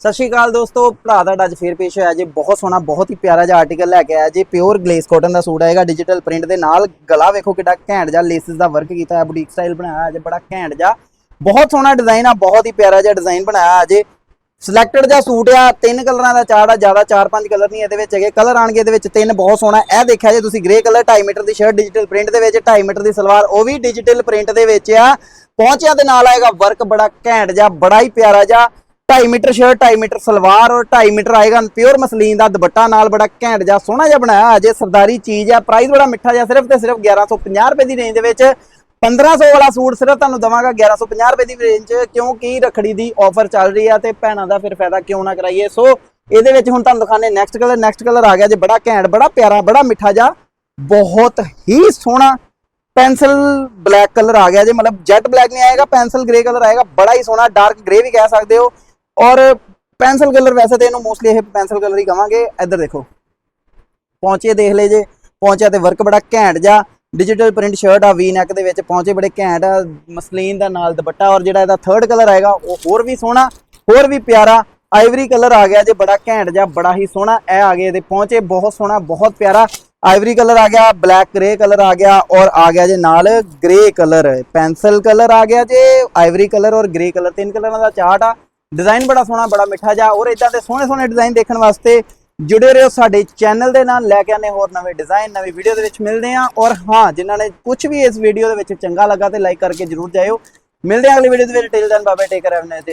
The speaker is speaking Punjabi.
ਸਤਿ ਸ਼੍ਰੀ ਅਕਾਲ ਦੋਸਤੋ, ਭਰਾ ਦਾ ਅੱਜ ਫੇਰ ਪੇਸ਼ ਹੋਇਆ ਜੇ। ਬਹੁਤ ਸੋਹਣਾ, ਬਹੁਤ ਹੀ ਪਿਆਰਾ ਜਿਹਾ ਆਰਟੀਕਲ ਲੈ ਕੇ ਆਇਆ ਜੀ। ਪਿਓਰ ਗਲੇਸ ਕਾਟਨ ਦਾ ਸੂਟ ਆਏਗਾ ਡਿਜੀਟਲ ਪ੍ਰਿੰਟ ਦੇ ਨਾਲ। ਗਲਾ ਵੇਖੋ ਕਿੱਡਾ ਘੈਂਟ ਜਿਹਾ ਲੇਸਿਸ ਦਾ ਵਰਕ ਕੀਤਾ ਹੈ ਬੁਟੀਕ ਸਟਾਈਲ ਬਣਾਇਆ ਹੈ ਬੜਾ ਘੈਂਟ ਜਿਹਾ। ਬਹੁਤ ਸੋਹਣਾ ਡਿਜ਼ਾਈਨ ਆ, ਬਹੁਤ ਹੀ ਪਿਆਰਾ ਜਿਹਾ ਡਿਜ਼ਾਈਨ ਬਣਾਇਆ ਹੈ ਜੀ। ਸਿਲੈਕਟਡ ਜਿਹਾ ਸੂਟ ਆ, ਤਿੰਨ ਕਲਰਾਂ ਦਾ ਚਾਰਟ ਆ, ਜ਼ਿਆਦਾ ਚਾਰ ਪੰਜ ਕਲਰ ਨਹੀਂ ਇਹਦੇ ਵਿੱਚ ਹੈਗੇ। ਕਲਰ ਆਣਗੇ ਇਹਦੇ ਵਿੱਚ ਤਿੰਨ, ਬਹੁਤ ਸੋਹਣਾ। ਇਹ ਦੇਖਿਆ ਜੇ ਤੁਸੀਂ ਗ੍ਰੇ ਕਲਰ 2.5 ਮੀਟਰ ਦੀ ਸ਼ਰਟ ਡਿਜੀਟਲ ਪ੍ਰਿੰਟ ਦੇ ਵਿੱਚ 2.5 ਮੀਟਰ ਦੀ ਸਲਵਾਰ, ਉਹ ਵੀ ਡਿਜੀਟਲ ਪ੍ਰਿੰਟ ਦੇ ਵਿੱਚ ਆ। ਪਹੁੰਚਿਆਂ ਦੇ ਨਾਲ ਆਏਗਾ ਵਰਕ ਬੜਾ ਘੈਂਟ ਜਿਹਾ, ਬੜਾ ਹੀ ਪਿਆਰਾ ਜਿਹਾ। 2.5 ਮੀਟਰ ਸ਼ਰਟ 2.5 ਮੀਟਰ ਸਲਵਾਰ ਔਰ 2.5 ਮੀਟਰ ਆਏਗਾ ਪਿਓਰ ਮਸਲੀਨ ਦਾ ਦੁਪੱਟਾ ਨਾਲ ਬੜਾ ਘੈਂਟ ਜਿਹਾ ਸੋਹਣਾ ਜਿਹਾ ਬਣਾਇਆ। ਅਜੇ ਸਰਦਾਰੀ ਚੀਜ਼ ਆ ਪ੍ਰਾਈਸ ਬੜਾ ਮਿੱਠਾ ਜਿਹਾ, ਸਿਰਫ ਤੇ ਸਿਰਫ 1150 ਰੁਪਏ ਦੀ ਰੇਂਜ ਦੇ ਵਿੱਚ 1500 ਵਾਲਾ ਸੂਟ ਸਿਰਫ ਤੁਹਾਨੂੰ ਦਵਾਂਗਾ 1150 ਰੁਪਏ ਦੀ ਰੇਂਜ 'ਚ ਕਿਉਂਕਿ ਰਖੜੀ ਦੀ ਆਫਰ ਚੱਲ ਰਹੀ ਆ ਤੇ ਭੈਣਾਂ ਦਾ ਫਿਰ ਫਾਇਦਾ ਕਿਉਂ ਨਾ ਕਰਾਈਏ। ਸੋ ਇਹਦੇ ਵਿੱਚ ਹੁਣ ਤੁਹਾਨੂੰ ਦਿਖਾਣੇ ਨੈਕਸਟ ਕਲਰ ਨੈਕਸਟ ਕਲਰ ਆ ਗਿਆ ਜੇ, ਬੜਾ ਘੈਂਟ, ਬੜਾ ਪਿਆਰਾ, ਬੜਾ ਮਿੱਠਾ ਜਿਹਾ, ਬਹੁਤ ਹੀ ਸੋਹਣਾ ਪੈਨਸਲ ਬਲੈਕ ਕਲਰ ਆ ਗਿਆ ਜੇ। ਮਤਲਬ ਜੈਟ ਬਲੈਕ ਨਹੀਂ ਆਏਗਾ ਪੈਨਸਲ ਗ੍ਰੇ ਕਲਰ ਆਏਗਾ, ਬੜਾ ਹੀ ਸੋਹਣਾ ਡਾਰਕ ਗ੍ਰੇ ਵੀ ਕਹਿ ਸਕਦੇ ਹੋ। ਔਰ ਪੈਨਸਲ ਕਲਰ ਵੈਸੇ ਤੇ ਇਹਨੂੰ ਮੋਸਟਲੀ ਇਹ ਪੈਨਸਲ ਕਲਰ ਹੀ ਕਵਾਂਗੇ। ਇੱਧਰ ਦੇਖੋ। ਪਹੁੰਚੇ ਦੇਖ ਲੈ ਜੇ। ਪਹੁੰਚਿਆ ਤੇ ਵਰਕ ਬੜਾ ਘੈਂਟ ਜਾ ਡਿਜੀਟਲ ਪ੍ਰਿੰਟ ਸ਼ਰਟ ਆ ਵੀ ਨੈਕ ਦੇ ਵਿੱਚ। ਪਹੁੰਚੇ ਬੜੇ ਘੈਂਟ ਆ। ਮਸਲੀਨ ਦਾ ਨਾਲ ਦੁਪੱਟਾ ਔਰ ਜਿਹੜਾ ਇਹਦਾ ਥਰਡ ਕਲਰ ਆਏਗਾ, ਉਹ ਹੋਰ ਵੀ ਸੋਹਣਾ, ਹੋਰ ਵੀ ਪਿਆਰਾ। ਆਈਵਰੀ ਕਲਰ ਆ ਗਿਆ ਜੇ, ਬੜਾ ਘੈਂਟ ਜਾ ਬੜਾ ਹੀ ਸੋਹਣਾ। ਇਹ ਆ ਗਿਆ ਇਹਦੇ। ਪਹੁੰਚੇ, ਬਹੁਤ ਸੋਹਣਾ, ਬਹੁਤ ਪਿਆਰਾ। ਆਈਵਰੀ ਕਲਰ ਆ ਗਿਆ ਬਲੈਕ ਗ੍ਰੇ ਕਲਰ ਆ ਗਿਆ ਔਰ ਆ ਗਿਆ ਜੇ ਨਾਲ ਗ੍ਰੇ ਕਲਰ ਪੈਨਸਲ ਕਲਰ ਆ ਗਿਆ ਜੇ ਆਈਵਰੀ ਕਲਰ ਔਰ ਗ੍ਰੇ ਕਲਰ ਤਿੰਨ ਕਲਰਾਂ ਦਾ ਚਾਰਟ ਆ। ਡਿਜ਼ਾਈਨ ਬੜਾ ਸੋਹਣਾ, ਬੜਾ ਮਿੱਠਾ ਜਾ ਔਰ ਇਦਾਂ ਦੇ ਸੋਹਣੇ ਸੋਹਣੇ ਡਿਜ਼ਾਈਨ ਦੇਖਣ ਵਾਸਤੇ ਜੁੜੇ ਰਹੋ ਸਾਡੇ ਚੈਨਲ ਦੇ ਨਾਲ, ਲੈ ਕੇ ਆਨੇ ਹੋਰ ਨਵੇਂ ਡਿਜ਼ਾਈਨ, ਨਵੀਂ ਵੀਡੀਓ ਦੇ ਵਿੱਚ ਮਿਲਦੇ ਆ ਔਰ ਹਾਂ, ਜਿਨ੍ਹਾਂ ਨੇ ਕੁਝ ਵੀ ਇਸ ਵੀਡੀਓ ਦੇ ਵਿੱਚ ਚੰਗਾ ਲੱਗਾ ਤੇ ਲਾਈਕ ਕਰਕੇ ਜਰੂਰ ਜਾਇਓ। ਮਿਲਦੇ ਆ ਅਗਲੀ ਵੀਡੀਓ ਦੇ ਵਿੱਚ till then Baba take care have nice